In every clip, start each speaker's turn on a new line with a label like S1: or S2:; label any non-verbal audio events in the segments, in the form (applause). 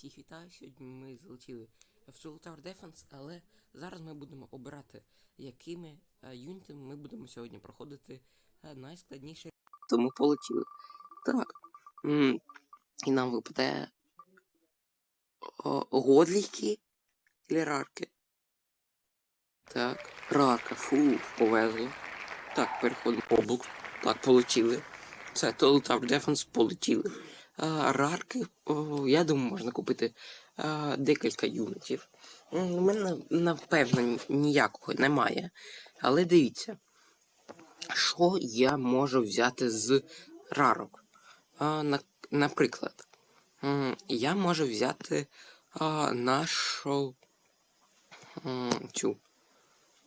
S1: Всіх вітаю, сьогодні ми залетіли в Tool Tower Defense, але зараз ми будемо обирати, якими е, юнітами ми будемо сьогодні проходити е, найскладніше. Тому полетіли. Так. І нам випадає годліки чи рарки. Так, рарка, фу, повезло. Так, переходимо облук. Так, полетіли. Це Total Tower Defense полетіли. Рарки, я думаю, можна купити декілька юнітів. У мене, напевно, ніякого немає. Але дивіться, що я можу взяти з рарок. Наприклад, я можу взяти нашу цю.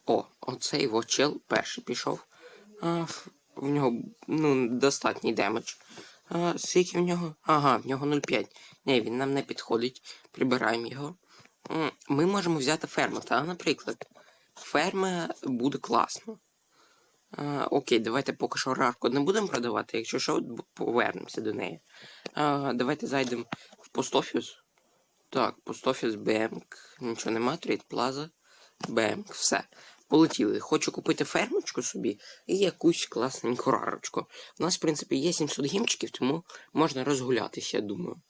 S1: О, оцей вочел перший пішов. В нього ну, достатній демедж. А, скільки в нього? Ага, в нього 0,5. Ні, він нам не підходить. Прибираємо його. Ми можемо взяти ферму, та, наприклад. Ферма буде класно. А, окей, давайте поки що рарку не будемо продавати, якщо що, повернемося до неї. А, давайте зайдемо в постофіс. Так, постофіс Бемк. Нічого нема, трейд плаза. Бемк, все. Полетіли. Хочу купити фермочку собі і якусь класненьку рарочку. У нас, в принципі, є 700 гімчиків, тому можна розгулятися, я думаю.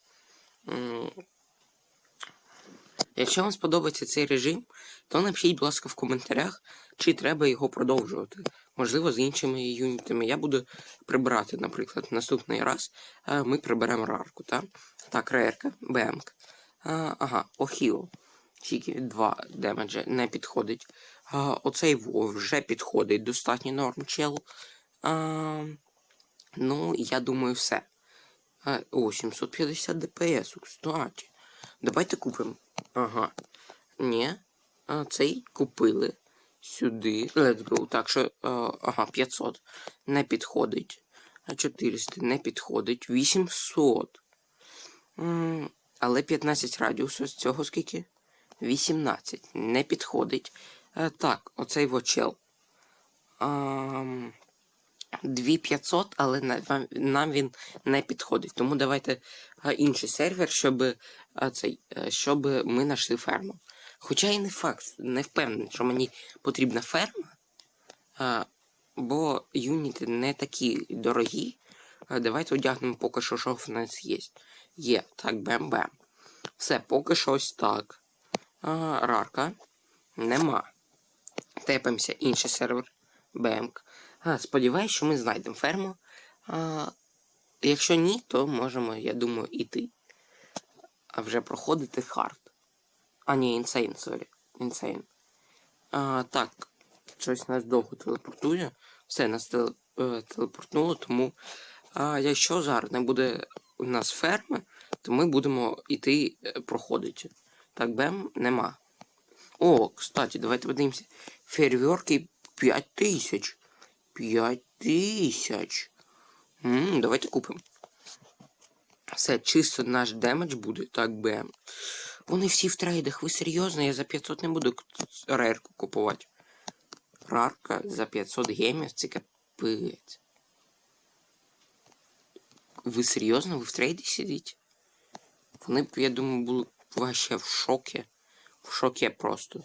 S1: Якщо вам сподобається цей режим, то напишіть, будь ласка, в коментарях, чи треба його продовжувати. Можливо, з іншими юнітами. Я буду прибирати, наприклад, наступний раз е, ми приберемо рарку. Так, так рерка, бемк. Ага, охіл. Тільки 2 демеджа не підходить. А, оцей вже підходить. Достатньо норм чел. А, ну, я думаю, все. А, о, 750 ДПС, кстати. Давайте купимо. Ага. Ні. А, цей купили. Сюди. Let's go. Так що, а, ага, 500. Не підходить. А 400 не підходить. 800. М, але 15 радіусу з цього скільки? 18. Не підходить. Е, так, оцей вочел. Ам, 2500, але нам він не підходить. Тому давайте інший сервер, щоб, цей, е, щоб ми знайшли ферму. Хоча і не факт, не впевнений, що мені потрібна ферма, бо юніти не такі дорогі. Давайте одягнемо поки що, що в нас є. Є, так, бем-бем. Все, поки що ось так. Рарка. Нема. Тепаємося інший сервер. Бемк. А, сподіваюсь, що ми знайдемо ферму. А, якщо ні, то можемо, я думаю, іти. А вже проходити хард. А, ні, інсейн, сорі. Інсейн. Так, щось нас довго телепортує. Все, нас е, телепортнуло, тому а, якщо зараз не буде у нас ферми, то ми будемо йти е, проходити. Так, бем, нема. О, кстати, давайте подивимося. Фейерверки 5000. 5000. Ммм, давайте купимо. Все, чисто наш демедж буде. Так, бем. Вони всі в трейдах. Ви серйозно? Я за 500 не буду рерку купувати. Рарка за 500 гемів, це капець. Ви серйозно? Ви в трейді сидите? Вони я думаю, були вообще в шокі. В шокі просто.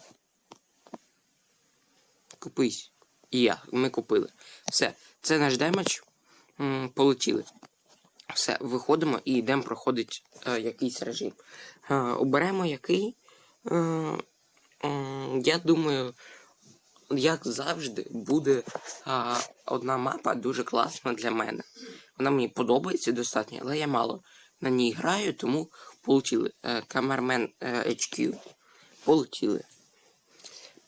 S1: Купись. І я, ми купили. Все, це наш демедж. Полетіли. Все, виходимо і йдемо проходить е, якийсь режим. Е, оберемо який. Е, м, я думаю, як завжди, буде е, одна мапа дуже класна для мене. Вона мені подобається достатньо, але я мало на ній граю, тому полетіли. Е, Камермен е, HQ. Полетіли.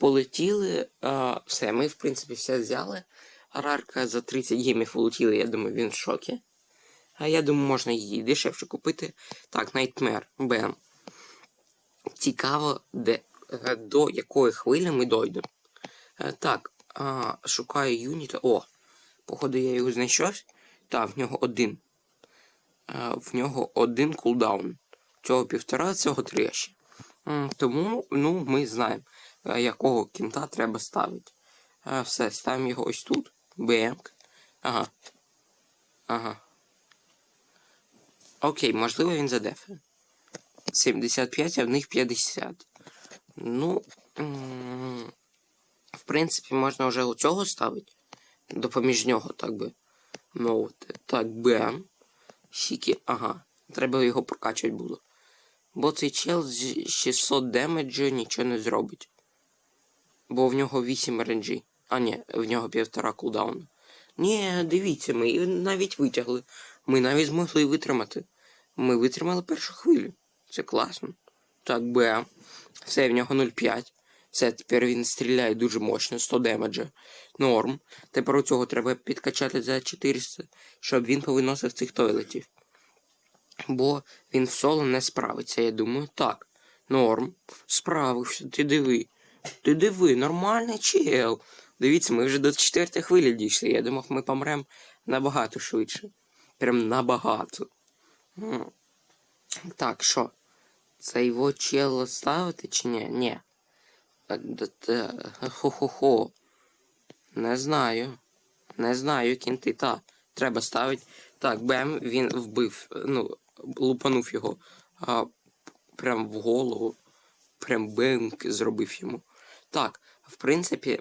S1: Полетіли. Е, все, ми, в принципі, все взяли. Рарка за 30 гемів улетіли, я думаю, він в шокі. А я думаю, можна її дешевше купити. Так, Nightmare. Бем. Цікаво, де, е, до якої хвилі ми дойдемо. Е, Так, а, шукаю юніта. О, походу я його знайшов. Так, в нього один. Е, В нього один кулдаун. Цього півтора, цього три ще. Тому ну, ми знаємо, якого кінта треба ставити. Е, Все, ставимо його ось тут. Бемк. Ага. Ага. Окей, можливо, він задефе. 75, а в них 50. Ну, в принципі, можна вже у цього ставити. Допоміж нього, так би мовити. Так, бем. Сіки, ага. Треба його прокачувати було. Бо цей чел з 600 демеджу нічого не зробить. Бо в нього 8 RNG. А ні, в нього півтора кулдауну. Ні, дивіться, ми навіть витягли. Ми навіть змогли витримати. Ми витримали першу хвилю. Це класно. Так, Б. Все, в нього 0,5. Все, тепер він стріляє дуже мощно, 100 демеджа. Норм. Тепер у цього треба підкачати за 400, щоб він повиносив цих тойлетів. Бо він в соло не справиться, я думаю. Так. Норм. Справився, ти диви. Ти диви, нормальний чел. Дивіться, ми вже до четвертої хвилі дійшли. Я думав, ми помремо набагато швидше. Прям набагато. Так, що? Це його чело ставити чи ні? Ні. Е, д- Хо-хо-хо. Не знаю. Не знаю, кінти. Та. Треба ставити. Так, Бем, він вбив, ну, лупанув його. А, прям в голову. Прям бенк зробив йому. Так, в принципі,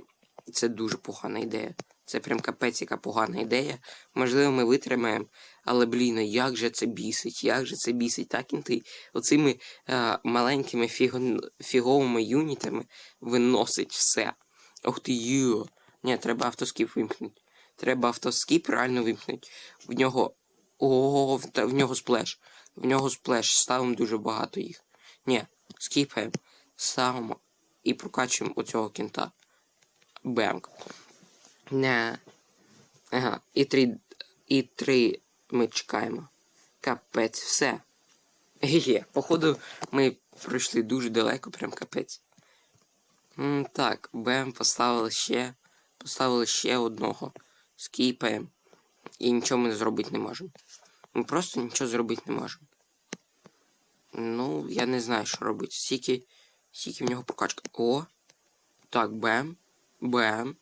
S1: це дуже погана ідея. Це прям капець, яка погана ідея. Можливо, ми витримаємо, але блін, як же це бісить, як же це бісить, так кінти оцими е, маленькими фіго... фіговими юнітами виносить все. Ох ти йо. Ні, треба автоскіп вимкнути. Треба автоскіп реально вимкнути. В нього. О, в, в нього сплеш. В нього сплеш. Ставимо дуже багато їх. Ні, скіпаємо. Ставимо і прокачуємо оцього кінта. Бемк. Не. Ага. І три. І три ми чекаємо. Капець, все. Є. Походу, ми пройшли дуже далеко, прям капець. М, так, Бем поставили ще. Поставили ще одного. Скіпаємо. І нічого ми зробити не можемо. Ми просто нічого зробити не можемо. Ну, я не знаю, що робити. Стільки, стільки в нього прокачка. О! Так, бем. Бем.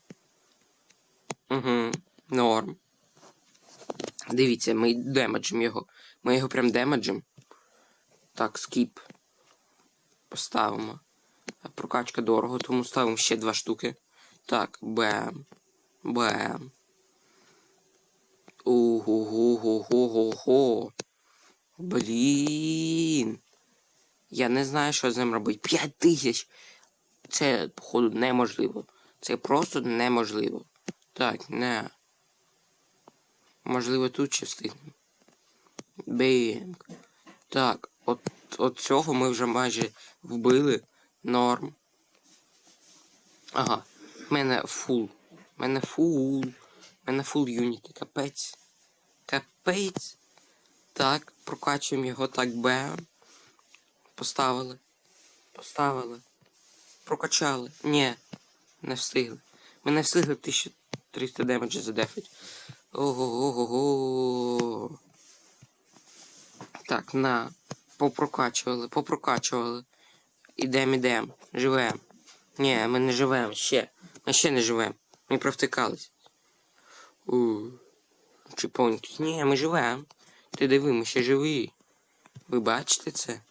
S1: Угу. Норм. Дивіться, ми демеджимо його. Ми його прям демеджимо. Так, скіп. Поставимо. Прокачка дорого, тому ставимо ще два штуки. Так, бем. Бем. Ого-го-го-го-го. Блін. Я не знаю, що з ним робити. П'ять тисяч. Це, походу, неможливо. Це просто неможливо. Так, не. Можливо, тут ще встигнемо. Бінг. Так, от, от цього ми вже майже вбили. Норм. Ага. В мене фул. В мене фул. В мене фул юніти. Капець. Капець. Так, прокачуємо його так бем. Поставили. Поставили. Прокачали. Ні. Не встигли. Ми не встигли 1300 демеджа задефить. Ого-го-го-го. Так, на. Попрокачували, попрокачували. Ідем, ідем. Живем. Ні, ми не живемо ще. Ми ще не живемо. Ми провтикались. Чіпоньки. Ні, ми живемо. Ти диви, ми ще живі. Ви бачите це?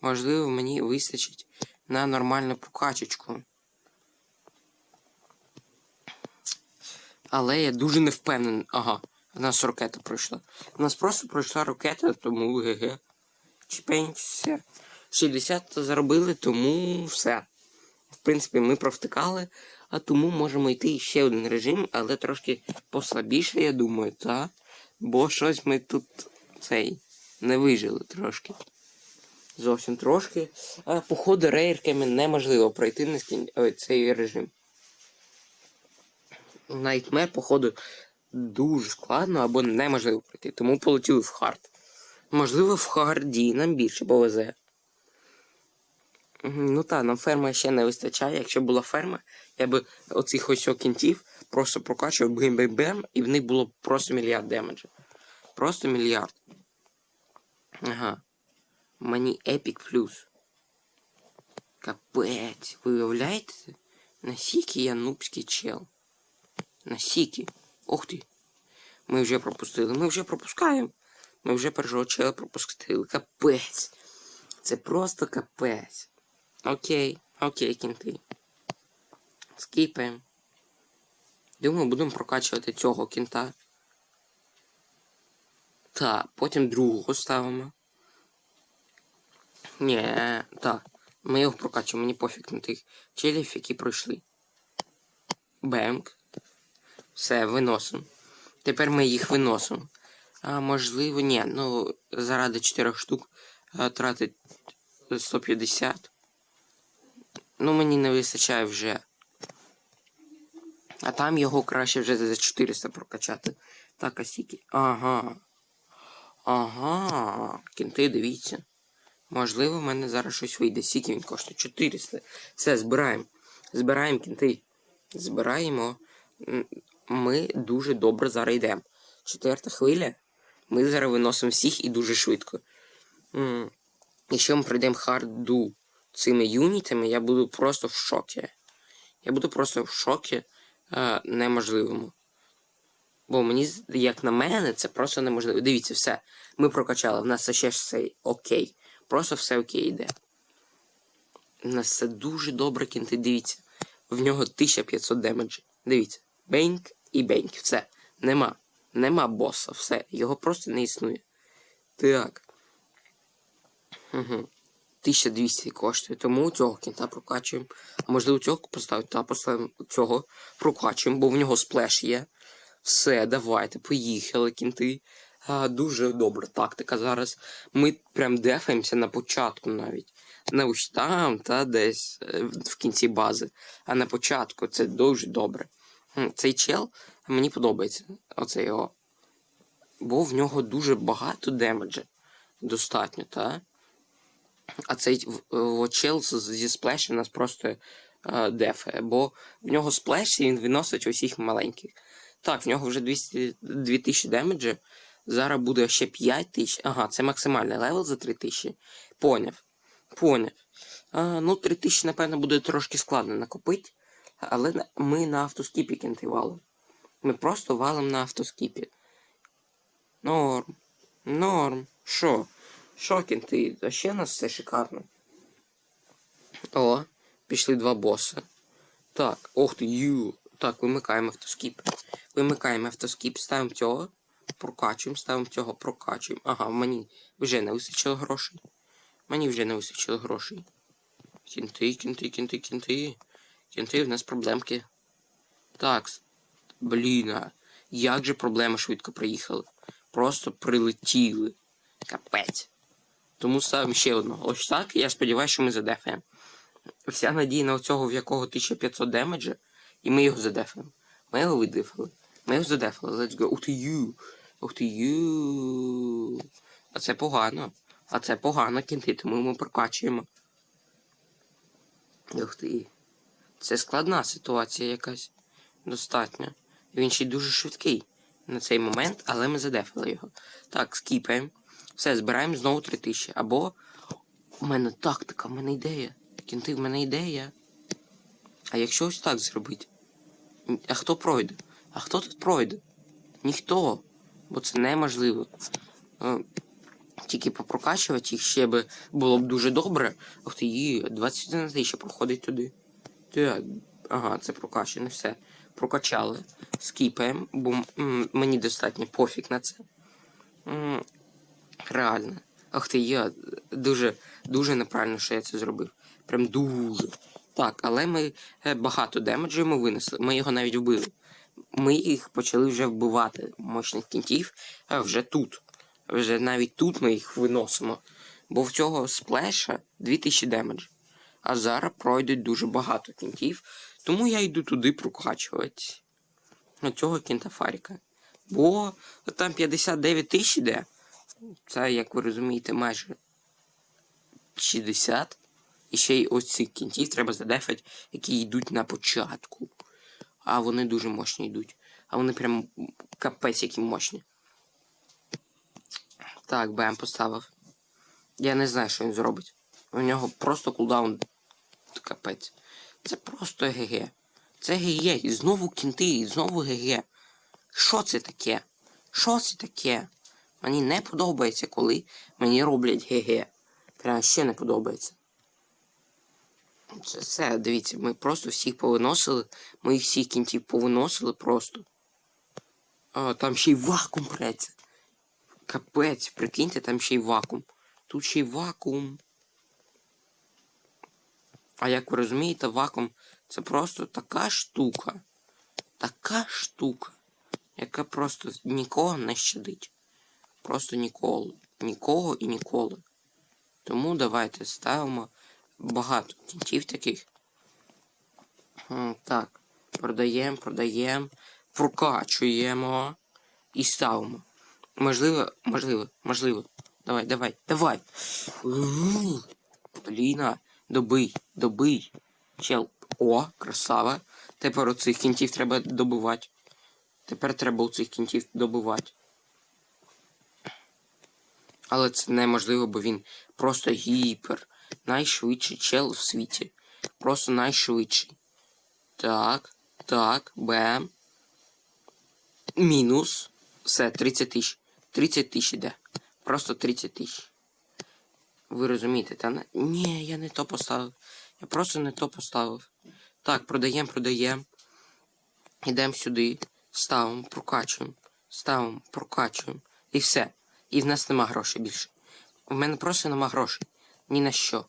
S1: Можливо, мені вистачить на нормальну прокачечку. Але я дуже не впевнений. Ага, в нас ракета пройшла. У нас просто пройшла ракета, тому ГГ. Чіпеньки, все. 60 заробили, тому все. В принципі, ми провтикали, а тому можемо йти ще один режим, але трошки послабіше, я думаю, та? Бо щось ми тут цей не вижили трошки. Зовсім трошки. А походу рейрками неможливо пройти на скін... ой, цей режим. Найтмер, походу, дуже складно або неможливо пройти. Тому полетіли в хард. Можливо, в харді нам більше повезе. Ну так, нам ферма ще не вистачає. Якщо була ферма, я би оцих ось кінтів просто прокачував бим-бим-бем, і в них було просто мільярд демеджа. Просто мільярд. Ага. Мені епік плюс. Капець. Ви уявляєте? Насіки я нубський чел. Насіки. Ох ти. Ми вже пропустили. Ми вже пропускаємо. Ми вже першого чела пропустили. Капець. Це просто капець. Окей, окей, кінти. Скіпаємо. Думаю, будемо прокачувати цього кінта. Так, потім другого ставимо. Ні, так. Ми його прокачуємо, мені пофіг на тих челів, які пройшли. Бемк. Все, виносимо. Тепер ми їх виносимо. А можливо, ні, ну, заради 4 штук тратить 150. Ну, мені не вистачає вже. А там його краще вже за 400 прокачати. Так, а сіки. Ага. Ага. Кінти, дивіться. Можливо, в мене зараз щось вийде. Скільки він коштує? 400. Все, збираємо. Збираємо кінти. Збираємо. Ми дуже добре зараз йдемо. Четверта хвиля. Ми зараз виносимо всіх і дуже швидко. Якщо ми пройдемо харду цими юнітами, я буду просто в шокі. Я буду просто в шокі е, неможливому. Бо мені, як на мене, це просто неможливо. Дивіться, все. Ми прокачали. В нас ще все окей. Просто все окей йде. У нас все дуже добре кінти. Дивіться. В нього 1500 демеджі. Дивіться. Беньк і беньк. Все. Нема. Нема боса. Все. Його просто не існує. Так. Угу. 1200 коштує. Тому цього кінта прокачуємо. А можливо цього поставити, та поставимо цього прокачуємо, бо в нього сплеш є. Все, давайте, поїхали, кінти. Дуже добра тактика зараз. Ми прям дефаємося на початку навіть. Не ось там, та десь е, в кінці бази. А на початку це дуже добре. Цей чел мені подобається. Оце його. Бо в нього дуже багато демеджа. Достатньо, та? А цей о, чел зі сплешем нас просто е, дефає, бо в нього сплеш і він виносить усіх маленьких. Так, в нього вже 200, 2000 демеджа. Зараз буде ще 5000. Ага, це максимальний левел за 3000. Поняв. Поняв. А, ну, 3000, напевно, буде трошки складно накопити. Але ми на автоскіпі кінти валимо. Ми просто валимо на автоскіпі. Норм. Норм. Що? Що кінти? А ще у нас все шикарно. О, пішли два боси. Так, ох ти, ю. Так, вимикаємо автоскіп. Вимикаємо автоскіп, ставимо цього, прокачуємо, ставимо цього, прокачуємо. Ага, мені вже не вистачило грошей. Мені вже не вистачило грошей. Кінти, кінти, кінти, кінти. Кінти, в нас проблемки. Так, блін, а як же проблеми швидко приїхали. Просто прилетіли. Капець. Тому ставимо ще одного. Ось так, я сподіваюся, що ми задефаємо. Вся надія на цього, в якого 1500 демеджа, і ми його задефаємо. Ми його видефали. Ми його задефали. Let's go. Ти ю. Ух ти ю. А це погано. А це погано кінти, тому ми прокачуємо. Ух ти. Це складна ситуація якась. Достатньо. Він ще й дуже швидкий на цей момент, але ми задефали його. Так, скіпаємо. Все, збираємо знову 3000. Або. У мене тактика, в мене ідея. Кінти, в мене ідея. А якщо ось так зробити? А хто пройде? А хто тут пройде? Ніхто. Бо це неможливо. Е, Тільки попрокачувати їх ще би було б дуже добре. Ох ти її, 21 тисяча проходить туди. Так, ага, це прокачане, все. Прокачали. Скіпаємо, бо мені достатньо пофіг на це. Реально. Ах ти, я дуже, дуже неправильно, що я це зробив. Прям дуже. Так, але ми е, багато демеджу йому винесли. Ми його навіть вбили. Ми їх почали вже вбивати, мощних кінтів, вже тут. Вже навіть тут ми їх виносимо. Бо в цього сплеша 2000 демедж. А зараз пройдуть дуже багато кінтів, тому я йду туди прокачувати. Цього кінта Фаріка. Бо там 59 тисяч іде. Це, як ви розумієте, майже 60. І ще й ось цих кінтів треба задефати, які йдуть на початку. А вони дуже мощні йдуть. А вони прям капець які мощні. Так, БМ поставив. Я не знаю, що він зробить. У нього просто кулдаун капець. Це просто ГГ. Це ГГ. І знову кінти, і знову ГГ. Що це таке? Що це таке? Мені не подобається, коли мені роблять ГГ. Прям ще не подобається. Це все, дивіться, ми просто всіх повиносили. Ми їх всіх кінців повиносили просто. А, там ще й вакуум преться. Капець, прикиньте, там ще й вакуум. Тут ще й вакуум. А як ви розумієте, вакуум це просто така штука. Така штука, яка просто нікого не щадить. Просто ніколи. Нікого і ніколи. Тому давайте ставимо багато кінців таких. Так, продаємо, продаємо, прокачуємо і ставимо. Можливо, можливо, можливо. Давай, давай, давай. Бліна, добий, добий. Чел. О, красава. Тепер оцих кінців треба добивати. Тепер треба оцих кінців добивати. Але це неможливо, бо він просто гіпер. Найшвидший чел в світі. Просто найшвидший. Так, так, бем. Мінус. Все, 30 тисяч. 30 тисяч іде. Просто 30 тисяч. Ви розумієте, та. Ні, я не то поставив. Я просто не то поставив. Так, продаємо, продаємо. Йдемо сюди, ставимо, прокачуємо, ставимо, прокачуємо. І все. І в нас нема грошей більше. У мене просто нема грошей. Ні на що.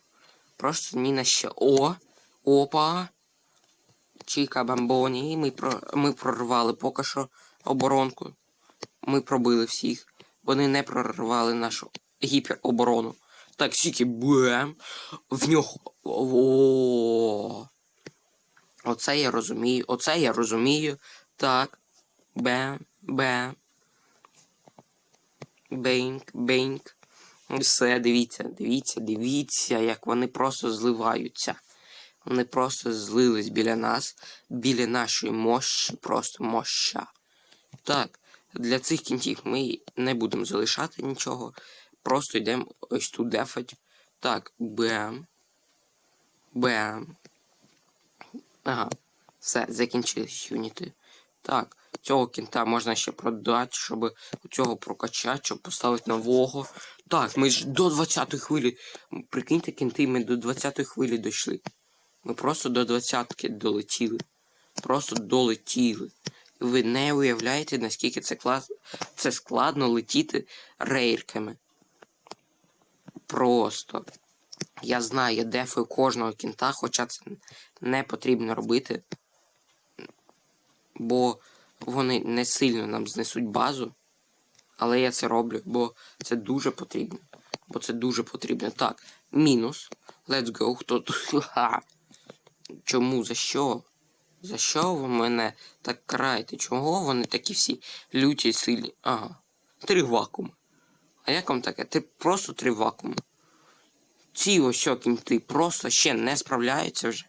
S1: Просто ні на що. О! Опа! Чіка бамбоні. Ми, про... ми прорвали поки що оборонку. Ми пробили всіх. Вони не прорвали нашу гіпероборону. Так, сіки бем. В нього. О. Оце я розумію. Оце я розумію. Так. Бем, бем. Беньк, беньк. Все, дивіться, дивіться, дивіться, як вони просто зливаються. Вони просто злились біля нас, біля нашої мощі, просто моща. Так, для цих кінців ми не будемо залишати нічого. Просто йдемо ось тут дефать. Так, бем. Бем. Ага. Все, закінчились юніти. Так, цього кінта можна ще продати, щоб цього прокачати, щоб поставити нового. Так, ми ж до 20-ї хвилі. Прикиньте, кінти, ми до 20-ї хвилі дійшли. Ми просто до 20-ки долетіли. Просто долетіли. Ви не уявляєте, наскільки це клас... це складно летіти рейрками. Просто. Я знаю, я дефую кожного кінта, хоча це не потрібно робити. Бо вони не сильно нам знесуть базу. Але я це роблю, бо це дуже потрібно. Бо це дуже потрібно. Так, мінус. Let's go. Хто тут? (laughs) Чому? За що? За що ви мене так караєте? Чого вони такі всі люті сильні? Ага. Три вакууми. А як вам таке? Ти просто три вакууми. Ці ось кінти просто ще не справляються вже.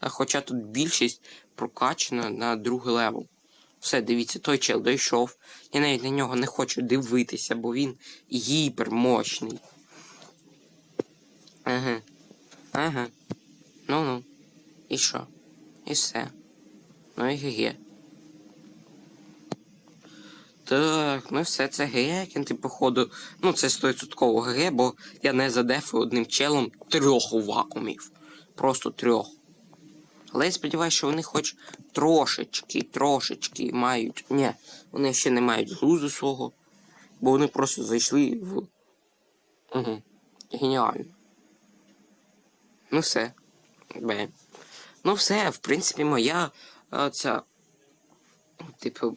S1: Хоча тут більшість прокачана на другий левел. Все, дивіться, той чел дійшов. Я навіть на нього не хочу дивитися, бо він гіпермощний. Ага. Ага. Ну-ну. І що? І все. Ну і ГГ. Так, ну все це ГГ, кінти, походу. Ну, це 100% ГГ, бо я не задефую одним челом трьох вакуумів. Просто трьох. Але я сподіваюся, що вони хоч трошечки, трошечки мають. Ні, вони ще не мають глузу свого. Бо вони просто зайшли в. Угу. Геніально. Ну все. Бе. Ну все, в принципі, моя а, ця. Типу,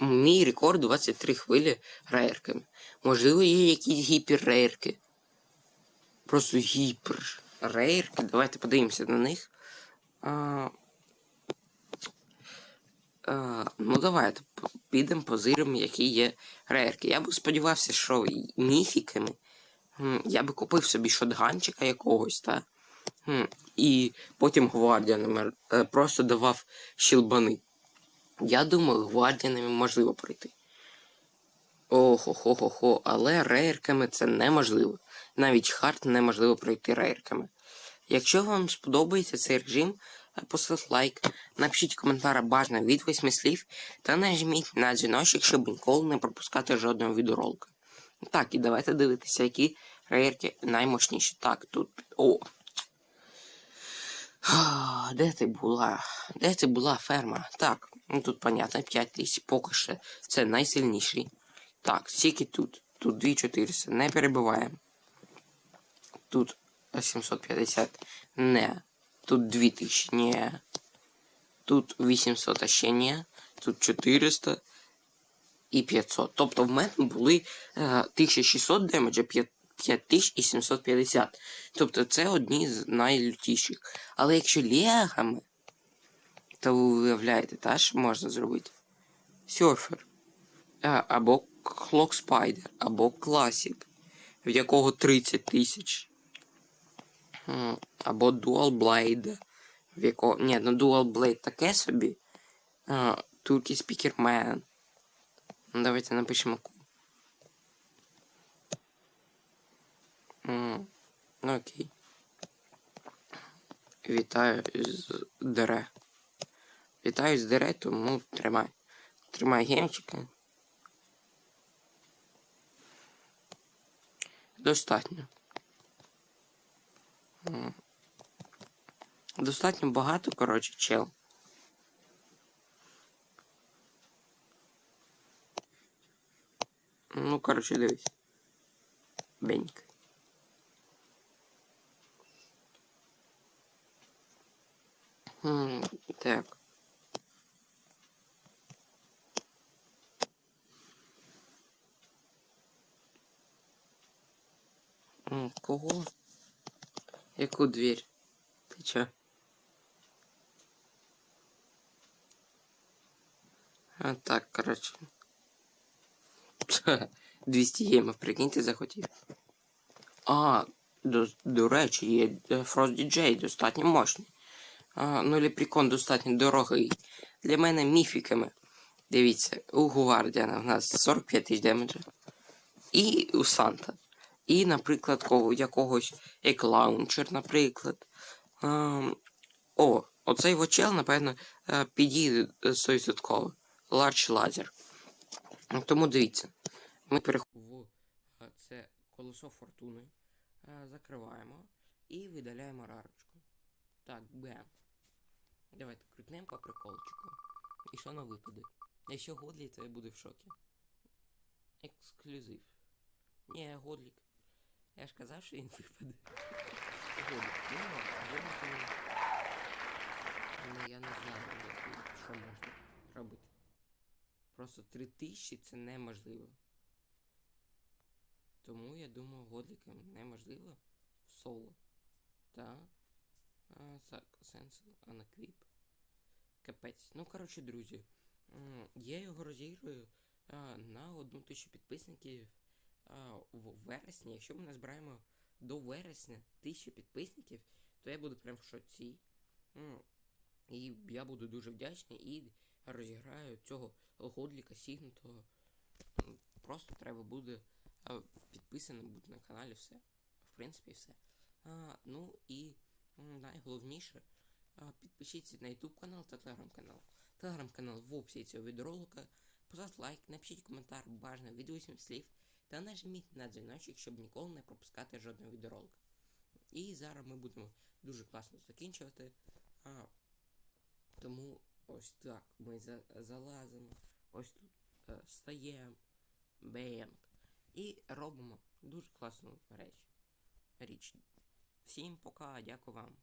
S1: мій рекорд 23 хвилі рейрками. Можливо, є якісь гіперрейрки. Просто гіперрейрки. Давайте подивимося на них. А, а, ну, давайте підемо позиримо, які є рейрки. Я б сподівався, що міфіками. Я би купив собі шотганчика якогось, та? І потім гвардіанами е, просто давав щелбани. Я думаю, гвардіанами можливо пройти. Охо-хо-хо-хо, але рейрками це неможливо. Навіть хард неможливо пройти рейрками. Якщо вам сподобається цей режим, е, поставте лайк, напишіть коментар бажано від 8 слів та нажміть на дзвіночок, щоб ніколи не пропускати жодного відеоролика. Так, і давайте дивитися, які Рейерки наймощніші. Так, тут. О. Де ти була? Де ти була, ферма? Так, ну тут понятно, 5 тисяч поки що. Це найсильніший. Так, скільки тут? Тут 2400. Не перебиваємо. Тут 750. Не. Тут 2000. Не. Тут 800, а ще ні. Тут 400 і 500. Тобто в мене були е, 1600 демеджа, 5750. Тобто це одні з найлютіших. Але якщо легами, то ви уявляєте, теж можна зробити. Серфер. А, або Clock Spider, або Classic, в якого 30 тисяч. Або Dual Blade, в якого. Ні, ну Dual Blade таке собі. Turkey Speaker Man. Давайте напишемо. Ну окей. Вітаю з Дере. Вітаю з Дере, тому тримай. Тримай гемчика. Достатньо. Достатньо багато, коротше, чел. Ну, коротше, дивись. Беньк. Так. Кого? Яку дверь? Ти чо? А так, коротше. 200 геймів, прикиньте, захотів. А, до, до речі, є е, Frost DJ достатньо мощний. А, ну, лепрекон достатньо дорогий. Для мене міфіками. Дивіться, у Гвардіана в нас 45 тисяч демеджа. І у Санта. І, наприклад, кого, якогось як лаунчер, наприклад. Ем, о, оцей вочел, напевно, е, підійде 100%. Large Laser. Тому дивіться. Ми переходимо в е, це колесо фортуни. Е, Закриваємо і видаляємо рарочку. Так, бем. Давайте крутнемо по приколчику. І що на випаде? Якщо Годлі, то я буду в шокі. Ексклюзив. Ні, Годлік. Я ж казав, що він випаде. Ну, я не знаю, що можна робити. Просто 3000 це неможливо. Тому я думаю, годлікам неможливо в соло. Та. А, так, сенсил, анаквіп. Капець. Ну, коротше, друзі. Я його розіграю на одну тисячу підписників в вересні. Якщо ми назбираємо до вересня тисячу підписників, то я буду прям в шоці. І я буду дуже вдячний і розіграю цього годліка сігнутого. Просто треба буде підписаним бути на каналі все. В принципі, все. Ну і найголовніше, підпишіться на YouTube канал та телеграм-канал. Телеграм-канал в описі цього відеоролика. Поставте лайк, напишіть коментар, бажано від 8 слів та нажміть на дзвіночок, щоб ніколи не пропускати жодного відеоролика. І зараз ми будемо дуже класно закінчувати. А, тому ось так ми за, залазимо. Ось тут е, стаємо. Бемп. І робимо дуже класну реч. річ. Всім пока, дякую вам.